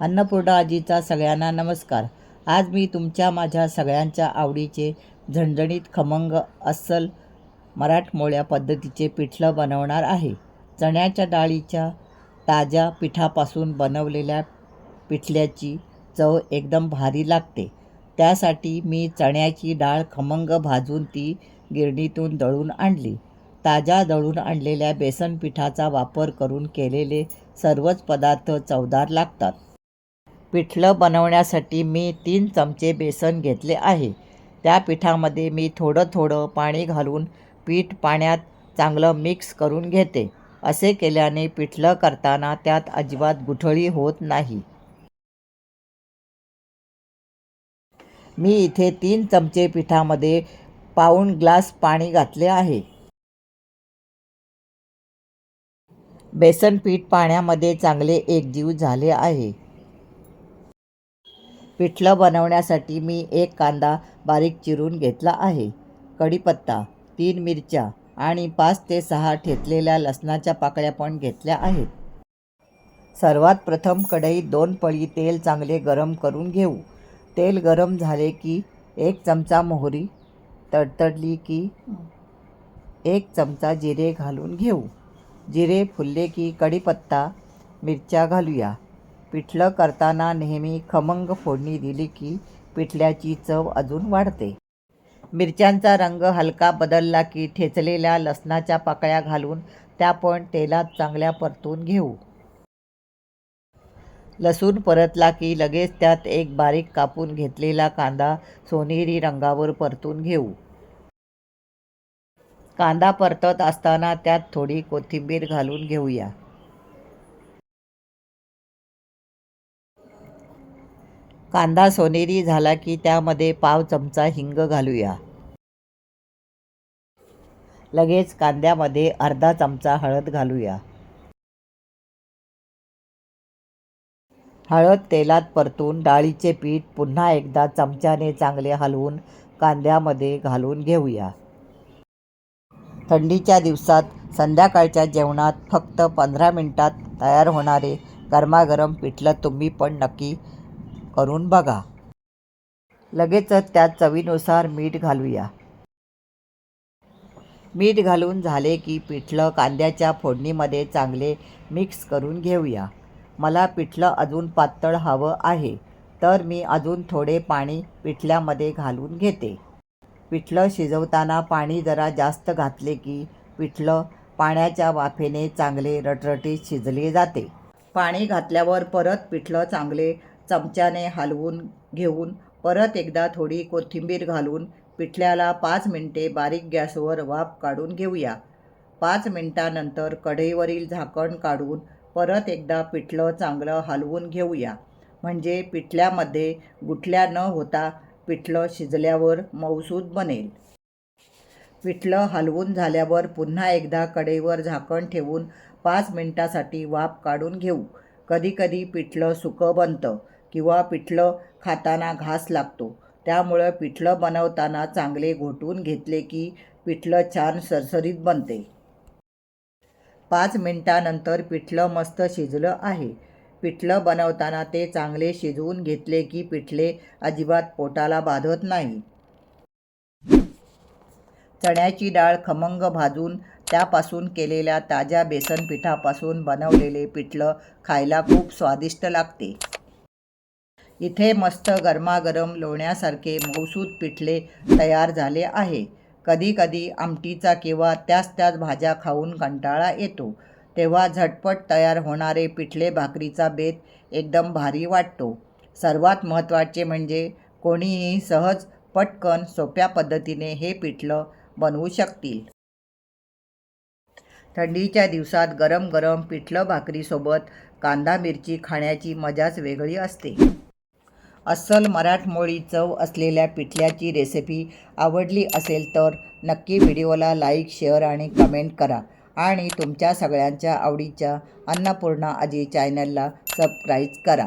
अन्नपूर्णा आजीचा सगळ्यांना नमस्कार. आज मी तुमच्या माझ्या सगळ्यांच्या आवडीचे झणझणीत खमंग अस्सल मराठमोळ्या पद्धतीचे पिठलं बनवणार आहे. चण्याच्या डाळीच्या ताज्या पिठापासून बनवलेल्या पिठल्याची चव एकदम भारी लागते. त्यासाठी मी चण्याची डाळ खमंग भाजून ती गिरणीतून दळून आणली. ताज्या दळून आणलेल्या बेसन पिठाचा वापर करून केलेले सर्वच पदार्थ चवदार लागतात. पिठलं बनवण्यासाठी मी तीन चमचे बेसन घेतले आहे. त्या पिठामध्ये मी थोडं थोडं पाणी घालून पीठ पाण्यात चांगलं मिक्स करून घेते. असे केल्याने पिठलं करताना त्यात अजिबात गुठळी होत नाही. मी इथे तीन चमचे पिठामध्ये पाऊण ग्लास पाणी घातले आहे. बेसन पीठ पाण्यामध्ये चांगले एकजीव झाले आहे. पिठलं बनवण्यासाठी मी एक कांदा बारीक चिरून घेतला आहे. कढीपत्ता तीन मिरच्या आणि पाच ते सहा ठेचलेल्या लसणाच्या पाकळ्या पण घेतल्या आहेत. सर्वात प्रथम कढईत दोन पळी तेल चांगले गरम करून घेऊ. तेल गरम झाले की एक चमचा मोहरी तडतडली की एक चमचा जिरे घालून घेऊ. जिरे फुलले की कढीपत्ता मिरच्या घालूया. पिठलं करताना नेहमी खमंग फोडणी दिली की पिठल्याची चव अजून वाढते. मिरच्यांचा रंग हलका बदलला की ठेचलेल्या लसणाच्या पाकळ्या घालून त्या पण तेलात चांगल्या परतून घेऊ. लसूण परतला की लगेच त्यात एक बारीक कापून घेतलेला कांदा सोनेरी रंगावर परतून घेऊ. कांदा परतत असताना त्यात थोडी कोथिंबीर घालून घेऊया. कांदा सोनेरी झाला की त्यामध्ये पाव चमचा हिंग घालूया. लगेच कांद्यामध्ये अर्धा चमचा हळद घालूया. हळद तेलात परतून डाळीचे पीठ पुन्हा एकदा चमच्याने चांगले हलवून कांद्यामध्ये घालून घेऊया. थंडीच्या दिवसात संध्याकाळच्या जेवणात फक्त पंधरा मिनटात तयार होणारे गरमागरम पिठलं तुम्ही पण नक्की करून बघा. लगेचच त्यात चवीनुसार मीठ घालूया. मीठ घालून झाले की पिठलं कांद्याच्या फोडणीमध्ये चांगले मिक्स करून घेऊया. मला पिठलं अजून पातळ हवं आहे तर मी अजून थोडे पाणी पिठल्यामध्ये घालून घेते. पिठलं शिजवताना पाणी जरा जास्त घातले की पिठलं पाण्याच्या वाफेने चांगले रटरटीत शिजले जाते. पाणी घातल्यावर परत पिठलं चांगले चमच्याने हलवून घेऊन परत एकदा थोडी कोथिंबीर घालून पिठल्याला पाच मिनटे बारीक गॅसवर वाफ काढून घेऊया. पाच मिनटानंतर कढईवरील झाकण काढून परत एकदा पिठलं चांगलं हलवून घेऊया. म्हणजे पिठल्यामध्ये गुठल्या न होता पिठलं शिजल्यावर मऊसूद बनेल. पिठलं हलवून झाल्यावर पुन्हा एकदा कढईवर झाकण ठेवून पाच मिनटासाठी वाफ काढून घेऊ. कधीकधी पिठलं सुकं बनतं. किंवा पिठलं खाताना घास लागतो. त्यामुळं पिठलं बनवताना चांगले घोटून घेतले की पिठलं छान सरसरीत बनते. पाच मिनटानंतर पिठलं मस्त शिजलं आहे. पिठलं बनवताना ते चांगले शिजवून घेतले की पिठले अजिबात पोटाला बाधत नाही. चण्याची डाळ खमंग भाजून त्यापासून केलेल्या ताज्या बेसन पिठापासून बनवलेले पिठलं खायला खूप स्वादिष्ट लागते. इथे मस्त गरमागरम लोण्यासारखे मौसूद पिठले तयार झाले आहे. कधीकधी आमटीचा किंवा त्याच त्याच भाज्या खाऊन कंटाळा येतो. तेव्हा झटपट तयार होणारे पिठले भाकरीचा बेत एकदम भारी वाटतो. सर्वात महत्त्वाचे म्हणजे कोणीही सहज पटकन सोप्या पद्धतीने हे पिठलं बनवू शकतील. थंडीच्या दिवसात गरम गरम पिठलं भाकरीसोबत कांदा मिरची खाण्याची मजाच वेगळी असते. अस्सल मराठमोळी चव असलेल्या पिठल्याची रेसिपी आवडली असेल तर नक्की व्हिडिओला लाईक शेअर आणि कमेंट करा. आणि तुमच्या सगळ्यांच्या आवडीच्या अन्नपूर्णा आजी चॅनलला सबस्क्राईब करा.